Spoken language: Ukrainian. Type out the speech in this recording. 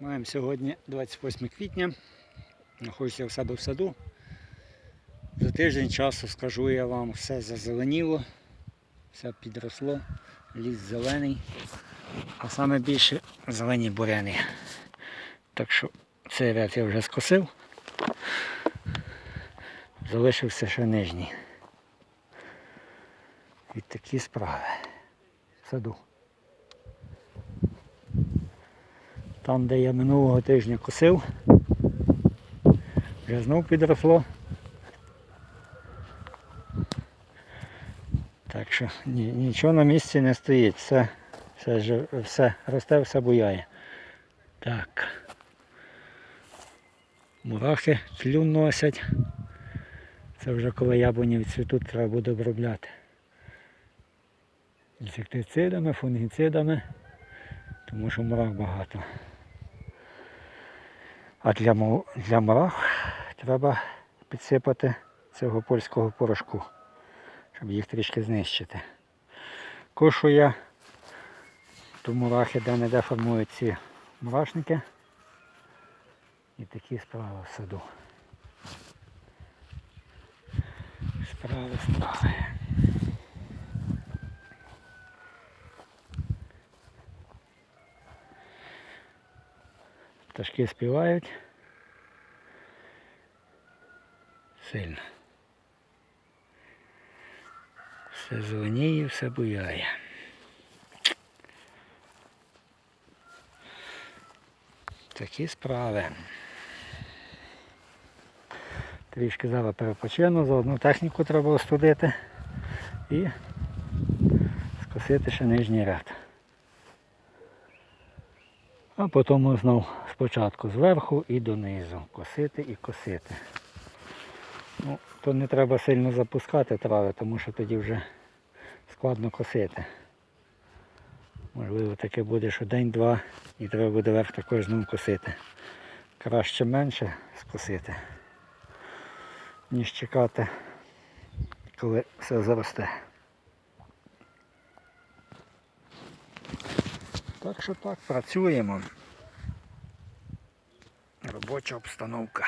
Маємо сьогодні 28 квітня. Знаходжуся в себе в саду. За тиждень часу скажу я вам, все зазеленіло, все підросло, ліс зелений, а саме більше зелені буряни. Так що цей ряд я вже скосив. Залишився ще нижній. І такі справи в саду. Там, де я минулого тижня косив, вже знов підросло. Так що ні, нічого на місці не стоїть, все, все, все росте, все буяє. Так. Мурахи тлюн носять. Це вже коли яблуні відцвітуть, треба буде обробляти. Інсектицидами, фунгіцидами, тому що мурах багато. А для, для мурах треба підсипати цього польського порошку, щоб їх трішки знищити. Кошу я то мурахи де-не-де формують ці мурашники. І такі справи в саду. Справи, справи. Пташки співають. Сильно. Все зеленіє, все буяє. Такі справи. Трішки зараз перепочину, заодно техніку треба остудити і скосити ще нижній ряд. А потім знов спочатку зверху і донизу. Косити і косити. Ну, то не треба сильно запускати трави, тому що тоді вже складно косити. Можливо таке буде, що день-два і треба буде верх також знову косити. Краще менше скосити, ніж чекати, коли все заросте. Так що так, працюємо. Робоча обстановка.